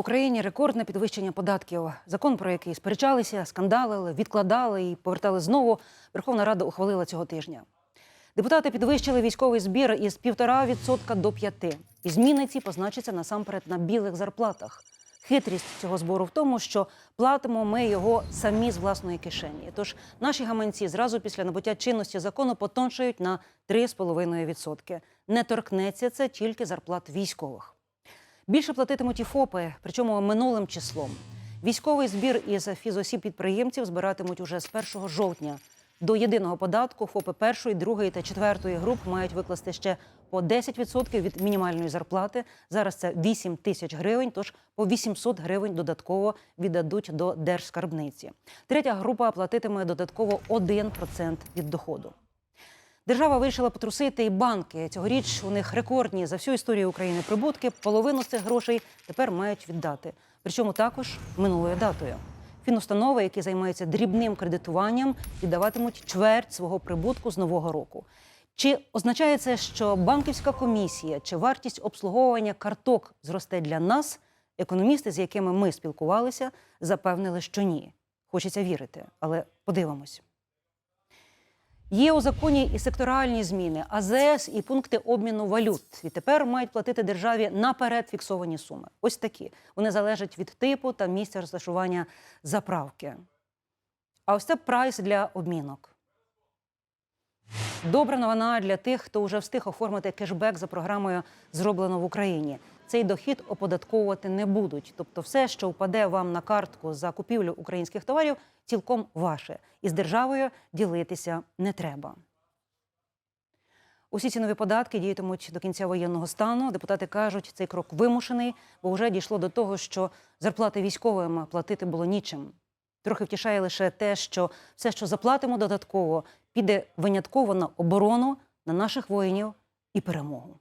Україні рекордне підвищення податків. Закон, про який сперечалися, скандалили, відкладали і повертали знову. Верховна Рада ухвалила цього тижня. Депутати підвищили військовий збір із 1,5% до 5%. І зміни ці позначаться насамперед на білих зарплатах. Хитрість цього збору в тому, що платимо ми його самі з власної кишені. Тож наші гаманці зразу після набуття чинності закону потоншають на 3,5%. Не торкнеться це тільки зарплат військових. Більше платитимуть і ФОПи, причому минулим числом. Військовий збір із фізосіб підприємців збиратимуть уже з 1 жовтня. До єдиного податку ФОПи першої, другої та четвертої груп мають викласти ще по 10% від мінімальної зарплати. Зараз це 8 тисяч гривень, тож по 800 гривень додатково віддадуть до держскарбниці. Третя група платитиме додатково 1% від доходу. Держава вирішила потрусити і банки. Цьогоріч у них рекордні за всю історію України прибутки. Половину з цих грошей тепер мають віддати. Причому також минулою датою. Фінустанови, які займаються дрібним кредитуванням, віддаватимуть чверть свого прибутку з нового року. Чи означає це, що банківська комісія чи вартість обслуговування карток зросте для нас? Економісти, з якими ми спілкувалися, запевнили, що ні. Хочеться вірити, але подивимось. Є у законі і секторальні зміни, АЗС і пункти обміну валют. Відтепер мають платити державі наперед фіксовані суми. Ось такі. Вони залежать від типу та місця розташування заправки. А ось це прайс для обмінок. Добра новина для тих, хто вже встиг оформити кешбек за програмою Зроблено в Україні. Цей дохід оподатковувати не будуть. Тобто, все, що впаде вам на картку за купівлю українських товарів, цілком ваше. І з державою ділитися не треба. Усі ці нові податки діятимуть до кінця воєнного стану. Депутати кажуть, цей крок вимушений, бо вже дійшло до того, що зарплати військовим платити було нічим. Трохи втішає лише те, що все, що заплатимо додатково, піде винятково на оборону, на наших воїнів і перемогу.